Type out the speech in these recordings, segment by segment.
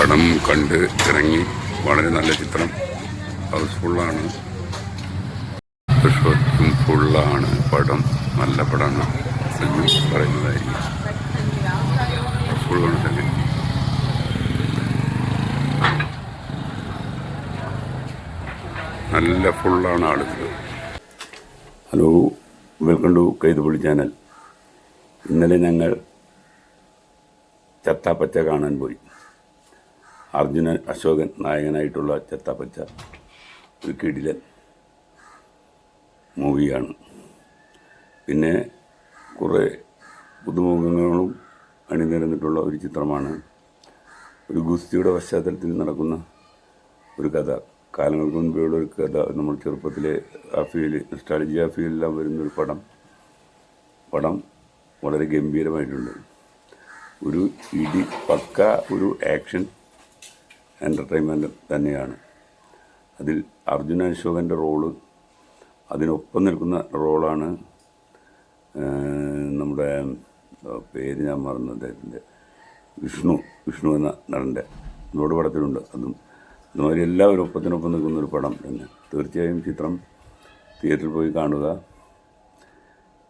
പടം കണ്ട് ഇറങ്ങി. വളരെ നല്ല ചിത്രം. ഹൗസ്ഫുള്ളാണ്. പുഷ്പത്തും ഫുള്ളാണ് പടം. നല്ല പടമാണ് എന്ന് പറയുന്നതായിരിക്കും. നല്ല ഫുള്ളാണ് ആളുകൾ hello welcome to Kaithupoli channel. ഇന്നലെ ഞങ്ങൾ ചത്താപ്പച്ച കാണാൻ പോയി. അർജുനൻ അശോകൻ നായകനായിട്ടുള്ള ചെത്തപ്പച്ച ഒരു കിടിലൻ മൂവിയാണ്. പിന്നെ കുറേ പുതുമുഖങ്ങളും അണിനിരന്നിട്ടുള്ള ഒരു ചിത്രമാണ്. ഒരു ഗുസ്തിയുടെ പശ്ചാത്തലത്തിൽ നടക്കുന്ന ഒരു കഥ. കാലങ്ങൾക്ക് മുൻപേയുള്ള ഒരു കഥ. നമ്മൾ ചെറുപ്പത്തിലെ ആ ഫീൽ സ്ട്രാറ്റജി ആ ഫീലെല്ലാം വരുന്നൊരു പടം. പടം വളരെ ഗംഭീരമായിട്ടുണ്ട്. ഒരു ഇടി പക്ക ഒരു ആക്ഷൻ എന്റർടൈൻമെന്റ് തന്നെയാണ്. അതിൽ അർജുന അശോകന്റെ റോൾ അതിനൊപ്പം നിൽക്കുന്ന റോളാണ് നമ്മുടെ പേര് ഞാൻ മറന്നു അദ്ദേഹത്തിന്റെ വിഷ്ണു വിഷ്ണു എന്ന നടന്റെ നോട് പടത്തിലുണ്ട്. അതും അതുമാതിരി എല്ലാവരും ഒപ്പത്തിനൊപ്പം നിൽക്കുന്ന ഒരു പടം തന്നെ. തീർച്ചയായും ചിത്രം തിയേറ്ററിൽ പോയി കാണുക.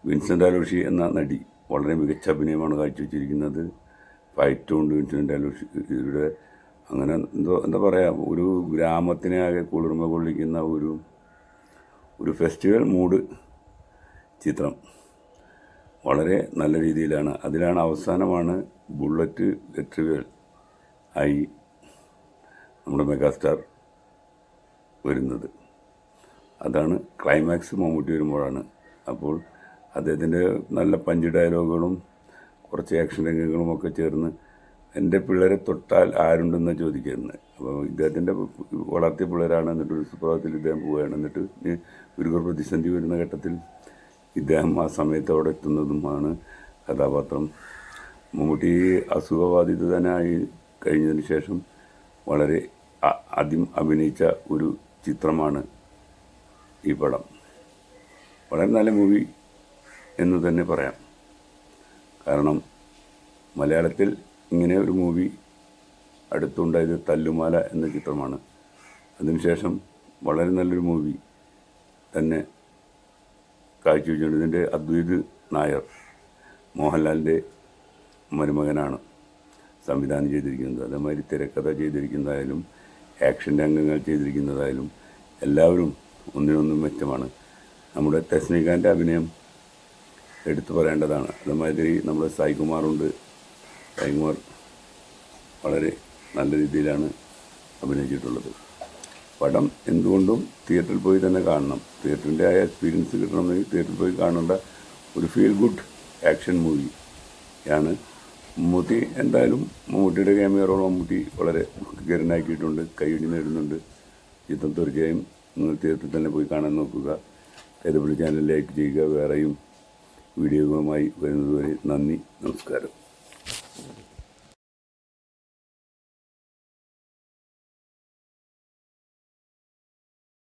വിൻസെന്റ് ആലോഷി എന്ന നടി വളരെ മികച്ച അഭിനയമാണ് കാഴ്ചവെച്ചിരിക്കുന്നത്. ഫൈറ്റ് ഉണ്ട് വിൻസെന്റ് ഇവരുടെ അങ്ങനെ എന്തോ എന്താ പറയുക ഒരു ഗ്രാമത്തിനെ ആകെ കുളിർമ കൊള്ളിക്കുന്ന ഒരു ഒരു ഫെസ്റ്റിവൽ മൂഡ് ചിത്രം. വളരെ നല്ല രീതിയിലാണ്. അതിലാണ് അവസാനമാണ് ബുള്ളറ്റ് വെട്രിവേൽ ആയി നമ്മുടെ മെഗാസ്റ്റാർ വരുന്നത്. അതാണ് ക്ലൈമാക്സ് മമ്മൂട്ടി വരുമ്പോഴാണ്. അപ്പോൾ അദ്ദേഹത്തിന്റെ നല്ല പഞ്ച് ഡയലോഗുകളും കുറച്ച് ആക്ഷൻ രംഗങ്ങളും ഒക്കെ ചേർന്ന് എന്റെ പിള്ളേരെ തൊട്ടാൽ ആരുണ്ടെന്ന് ചോദിക്കുന്നത്? അപ്പോൾ ഇദ്ദേഹത്തിന്റെ വളർത്തിയ പിള്ളേരാണ് എന്നിട്ട് ഒരു സുപ്രഭാതത്തിൽ ഇദ്ദേഹം പോവുകയാണ്. എന്നിട്ട് ഒരു പ്രതിസന്ധി വരുന്ന ഘട്ടത്തിൽ ഇദ്ദേഹം ആ സമയത്ത് അവിടെ എത്തുന്നതുമാണ് കഥാപാത്രം. മമ്മൂട്ടി അസുഖബാധിതനായി കഴിഞ്ഞതിന് ശേഷം വളരെ ആദ്യം അഭിനയിച്ച ഒരു ചിത്രമാണ് ഈ പടം. വളരെ നല്ല മൂവി എന്ന് തന്നെ പറയാം. കാരണം മലയാളത്തിൽ ഇങ്ങനെ ഒരു മൂവി അടുത്തുണ്ടായത് തല്ലുമാല എന്ന ചിത്രമാണ്. അതിനുശേഷം വളരെ നല്ലൊരു മൂവി തന്നെ കാഴ്ചവെച്ചിട്ടുണ്ട് ഇതിന്റെ അദ്വൈത് നായർ മോഹൻലാലിന്റെ മരുമകനാണ് സംവിധാനം ചെയ്തിരിക്കുന്നത്. അതേമാതിരി തിരക്കഥ ചെയ്തിരിക്കുന്നതായാലും ആക്ഷൻ രംഗങ്ങൾ ചെയ്തിരിക്കുന്നതായാലും എല്ലാവരും ഒന്നിനൊന്നും മെച്ചമാണ്. നമ്മുടെ തെസ്നിഖാന്റെ അഭിനയം എടുത്തു പറയേണ്ടതാണ്. അതേമാതിരി നമ്മുടെ സായികുമാറുണ്ട്. സായികുമാർ വളരെ നല്ല രീതിയിലാണ് അഭിനയിച്ചിട്ടുള്ളത്. പടം എന്തുകൊണ്ടും തിയേറ്ററിൽ പോയി തന്നെ കാണണം. തിയേറ്ററിന്റെ ആ എക്സ്പീരിയൻസ് കിട്ടണമെങ്കിൽ തിയേറ്ററിൽ പോയി കാണേണ്ട ഒരു ഫീൽ ഗുഡ് ആക്ഷൻ മൂവി ആണ്. മമ്മൂട്ടി എന്തായാലും മമ്മൂട്ടിയുടെ ക്യാമിയ റോൾ മമ്മൂട്ടി വളരെ ഗരനാക്കിയിട്ടുണ്ട് കൈയടി നേടുന്നുണ്ട്. ചിത്രം തീർച്ചയായും നിങ്ങൾ തിയേറ്ററിൽ തന്നെ പോയി കാണാൻ നോക്കുക. കരുപിടി ചാനൽ ലൈക്ക് ചെയ്യുക വേറെയും വീഡിയോകളുമായി വരുന്നതുവരെ നന്ദി നമസ്കാരം. Thank you.